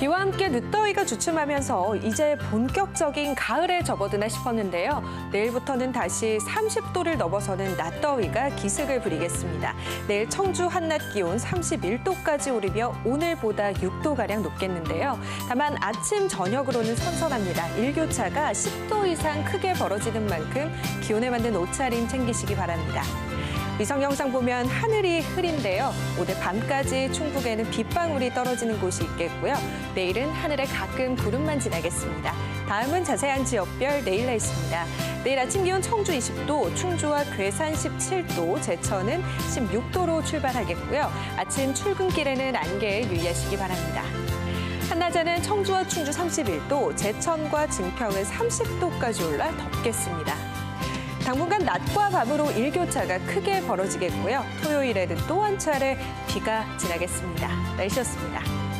비와 함께 늦더위가 주춤하면서 이제 본격적인 가을에 접어드나 싶었는데요. 내일부터는 다시 30도를 넘어서는 낮더위가 기승을 부리겠습니다. 내일 청주 한낮 기온 31도까지 오르며 오늘보다 6도가량 높겠는데요. 다만 아침, 저녁으로는 선선합니다. 일교차가 10도 이상 크게 벌어지는 만큼 기온에 맞는 옷차림 챙기시기 바랍니다. 위성 영상 보면 하늘이 흐린데요. 오늘 밤까지 충북에는 빗방울이 떨어지는 곳이 있겠고요. 내일은 하늘에 가끔 구름만 지나겠습니다. 다음은 자세한 지역별 내일 날씨입니다. 내일 아침 기온 청주 20도, 충주와 괴산 17도, 제천은 16도로 출발하겠고요. 아침 출근길에는 안개에 유의하시기 바랍니다. 한낮에는 청주와 충주 31도, 제천과 증평은 30도까지 올라 덥겠습니다. 당분간 낮과 밤으로 일교차가 크게 벌어지겠고요. 토요일에는 또 한 차례 비가 지나겠습니다. 날씨였습니다.